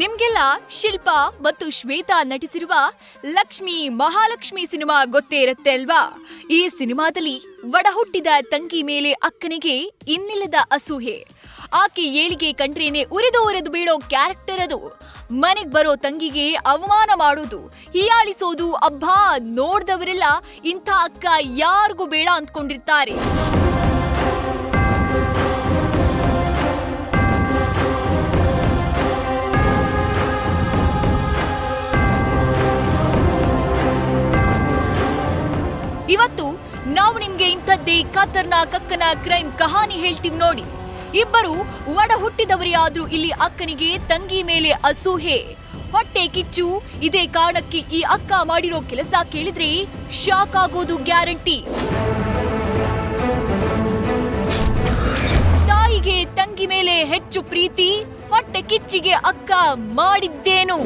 ನಿಮ್ಗೆಲ್ಲ ಶಿಲ್ಪಾ ಮತ್ತು ಶ್ವೇತಾ ನಟಿಸಿರುವ ಲಕ್ಷ್ಮಿ ಮಹಾಲಕ್ಷ್ಮಿ ಸಿನಿಮಾ ಗೊತ್ತೇ ಇರುತ್ತೆ ಅಲ್ವಾ? ಈ ಸಿನಿಮಾದಲ್ಲಿ ಒಡ ಹುಟ್ಟಿದ ತಂಗಿ ಮೇಲೆ ಅಕ್ಕನಿಗೆ ಇನ್ನಿಲ್ಲದ ಅಸೂಹೆ ಆಕೆ ಏಳಿಗೆ ಕಂಡ್ರೇನೆ ಉರಿದು ಉರಿದು ಬೀಳೋ ಕ್ಯಾರೆಕ್ಟರ್ ಅದು. ಮನೆಗ್ ಬರೋ ತಂಗಿಗೆ ಅವಮಾನ ಮಾಡೋದು, ಹೀಯಾಳಿಸೋದು, ಅಬ್ಬಾ, ನೋಡ್ದವರೆಲ್ಲ ಇಂಥ ಅಕ್ಕ ಯಾರಿಗೂ ಬೇಡ ಅಂದ್ಕೊಂಡಿರ್ತಾರೆ. ನಾವು ನಿಮ್ಗೆ ಇಂಥದ್ದೇ ಖತರ್ನಾಕ್ ಕಕ್ಕನ ಕ್ರೈಮ್ ಕಹಾನಿ ಹೇಳ್ತೀವಿ ನೋಡಿ. ಇಬ್ಬರು ಒಡ ಹುಟ್ಟಿದವರೇ ಆದ್ರೂ ಇಲ್ಲಿ ಅಕ್ಕನಿಗೆ ತಂಗಿ ಮೇಲೆ ಅಸೂಹೆ. ಹೊಟ್ಟೆ ಕಿಚ್ಚು, ಇದೇ ಕಾರಣಕ್ಕೆ ಈ ಅಕ್ಕ ಮಾಡಿರೋ ಕೆಲಸ ಕೇಳಿದ್ರೆ ಶಾಕ್ ಆಗೋದು ಗ್ಯಾರಂಟಿ ತಾಯಿಗೆ ತಂಗಿ ಮೇಲೆ ಹೆಚ್ಚು ಪ್ರೀತಿ, ಹೊಟ್ಟೆ ಕಿಚ್ಚಿಗೆ ಅಕ್ಕ ಮಾಡಿದ್ದೇನು?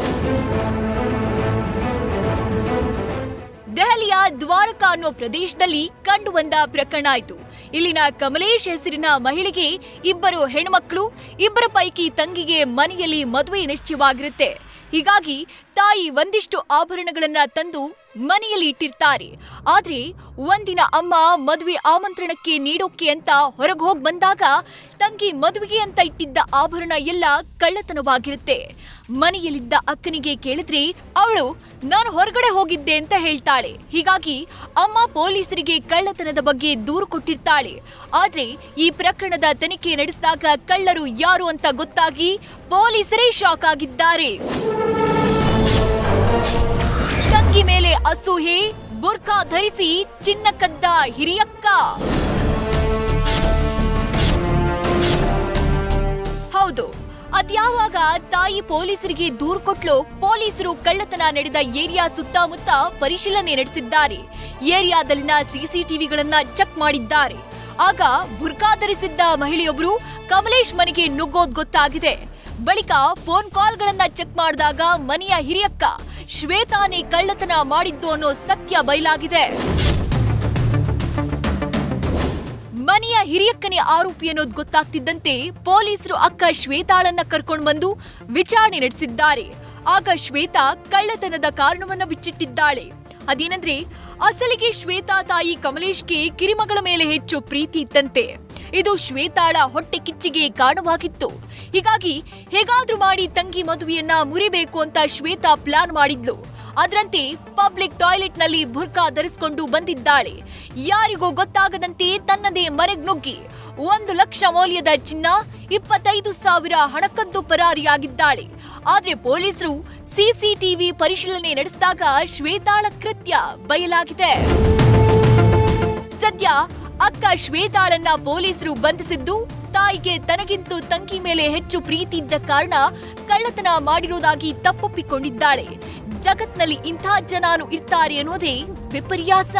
ದ್ವಾರಕಾ ಅನ್ನೋ ಪ್ರದೇಶದಲ್ಲಿ ಕಂಡು ಬಂದ ಪ್ರಕರಣ ಆಯಿತು. ಇಲ್ಲಿನ ಕಮಲೇಶ್ ಹೆಸರಿನ ಮಹಿಳೆಗೆ ಇಬ್ಬರು ಹೆಣ್ಮಕ್ಳು, ಇಬ್ಬರ ಪೈಕಿ ತಂಗಿಗೆ ಮನೆಯಲ್ಲಿ ಮದುವೆ ನಿಶ್ಚಯವಾಗಿರುತ್ತೆ. ಹೀಗಾಗಿ ತಾಯಿ ಒಂದಿಷ್ಟು ಆಭರಣಗಳನ್ನ ತಂದು ಮನೆಯಲ್ಲಿ ಇಟ್ಟಿರ್ತಾರೆ. ಆದ್ರೆ ಒಂದಿನ ಅಮ್ಮ ಮದುವೆ ಆಮಂತ್ರಣಕ್ಕೆ ನೀಡೋಕೆ ಅಂತ ಹೊರಗೆ ಹೋಗಿ ಬಂದಾಗ ತಂಗಿ ಮದುವೆಗೆ ಅಂತ ಇಟ್ಟಿದ್ದ ಆಭರಣ ಎಲ್ಲ ಕಳ್ಳತನವಾಗಿರುತ್ತೆ. ಮನೆಯಲ್ಲಿದ್ದ ಅಕ್ಕನಿಗೆ ಕೇಳಿದ್ರೆ, ಅವಳು, ನಾನು ಹೊರಗಡೆ ಹೋಗಿದ್ದೆ ಅಂತ ಹೇಳ್ತಾಳೆ. ಹೀಗಾಗಿ ಅಮ್ಮ ಪೊಲೀಸರಿಗೆ ಕಳ್ಳತನದ ಬಗ್ಗೆ ದೂರು ಕೊಟ್ಟಿರ್ತಾಳೆ. ಆದ್ರೆ ಈ ಪ್ರಕರಣದ ತನಿಖೆ ನಡೆಸಿದಾಗ ಕಳ್ಳರು ಯಾರು ಅಂತ ಗೊತ್ತಾಗಿ ಪೊಲೀಸರೇ ಶಾಕ್ ಆಗಿದ್ದಾರೆ. ತಂಗಿ ಮೇಲೆ ಅಸೂಹೆ ಬುರ್ಖಾ ಧರಿಸಿ ಚಿನ್ನ ಕದ್ದ ಹಿರಿಯಕ್ಕ. ಹೌದು, ಅದ್ಯಾವಾಗ ತಾಯಿ ಪೊಲೀಸರಿಗೆ ದೂರು ಕೊಟ್ಲು ಪೊಲೀಸರು ಕಳ್ಳತನ ನಡೆದ ಏರಿಯಾ ಸುತ್ತಮುತ್ತ ಪರಿಶೀಲನೆ ನಡೆಸಿದ್ದಾರೆ. ಏರಿಯಾದಲ್ಲಿನ ಸಿಸಿಟಿವಿಗಳನ್ನ ಚೆಕ್ ಮಾಡಿದ್ದಾರೆ. ಆಗ ಬುರ್ಕಾ ಧರಿಸಿದ್ದ ಮಹಿಳೆಯೊಬ್ಬರು ಕಮಲೇಶ್ ಮನೆಗೆ ನುಗ್ಗೋದ್ ಗೊತ್ತಾಗಿದೆ. ಬಳಿಕ ಫೋನ್ ಕಾಲ್ಗಳನ್ನ ಚೆಕ್ ಮಾಡಿದಾಗ ಮನೆಯ ಹಿರಿಯಕ್ಕ ಶ್ವೇತಾನೇ ಕಳ್ಳತನ ಮಾಡಿದ್ದು ಅನ್ನೋ ಸತ್ಯ ಬಯಲಾಗಿದೆ. ಮನೆಯ ಹಿರಿಯಕ್ಕನೇ ಆರೋಪಿ ಅನ್ನೋದು ಗೊತ್ತಾಗ್ತಿದ್ದಂತೆ ಪೊಲೀಸರು ಅಕ್ಕ ಶ್ವೇತಾಳನ್ನ ಕರ್ಕೊಂಡು ಬಂದು ವಿಚಾರಣೆ ನಡೆಸಿದ್ದಾರೆ. ಆಗ ಶ್ವೇತಾ ಕಳ್ಳತನದ ಕಾರಣವನ್ನ ಬಿಚ್ಚಿಟ್ಟಿದ್ದಾಳೆ. ಅದೇನಂದ್ರೆ, ಅಸಲಿಗೆ ಶ್ವೇತಾ ತಾಯಿ ಕಮಲೇಶ್ಗೆ ಕಿರಿಮಗಳ ಮೇಲೆ ಹೆಚ್ಚು ಪ್ರೀತಿ ಇತ್ತಂತೆ. ಇದು ಶ್ವೇತಾಳ ಹೊಟ್ಟೆ ಕಿಚ್ಚಿಗೆ ಕಾರಣವಾಗಿತ್ತು. ಹೀಗಾಗಿ ಹೇಗಾದ್ರೂ ಮಾಡಿ ತಂಗಿ ಮದುವೆಯನ್ನ ಮುರಿಬೇಕು ಅಂತ ಶ್ವೇತಾ ಪ್ಲಾನ್ ಮಾಡಿದ್ಲು. ಅದರಂತೆ ಪಬ್ಲಿಕ್ ಟಾಯ್ಲೆಟ್ನಲ್ಲಿ ಬುರ್ಕಾ ಧರಿಸಿಕೊಂಡು ಬಂದಿದ್ದಾಳೆ. ಯಾರಿಗೂ ಗೊತ್ತಾಗದಂತೆ ತನ್ನದೇ ಮರೆಗ್ ನುಗ್ಗಿ ಒಂದು ಲಕ್ಷ ಮೌಲ್ಯದ ಚಿನ್ನ, ಇಪ್ಪತ್ತೈದು ಸಾವಿರ ಹಣಕದ್ದು ಪರಾರಿಯಾಗಿದ್ದಾಳೆ. ಆದ್ರೆ ಪೊಲೀಸರು ಸಿಸಿಟಿವಿ ಪರಿಶೀಲನೆ ನಡೆಸಿದಾಗ ಶ್ವೇತಾಳ ಕೃತ್ಯ ಬಯಲಾಗಿದೆ. ಸದ್ಯ ಅಕ್ಕ ಶ್ವೇತಾಳನ್ನ ಪೊಲೀಸರು ಬಂಧಿಸಿದ್ದು, ತಾಯಿಗೆ ತನಗಿಂತೂ ತಂಗಿ ಮೇಲೆ ಹೆಚ್ಚು ಪ್ರೀತಿ ಇದ್ದ ಕಾರಣ ಕಳ್ಳತನ ಮಾಡಿರುವುದಾಗಿ ತಪ್ಪೊಪ್ಪಿಕೊಂಡಿದ್ದಾಳೆ. ಜಗತ್ನಲ್ಲಿ ಇಂಥ ಜನಾನು ಇರ್ತಾರೆ ಅನ್ನೋದೇ ವಿಪರ್ಯಾಸ.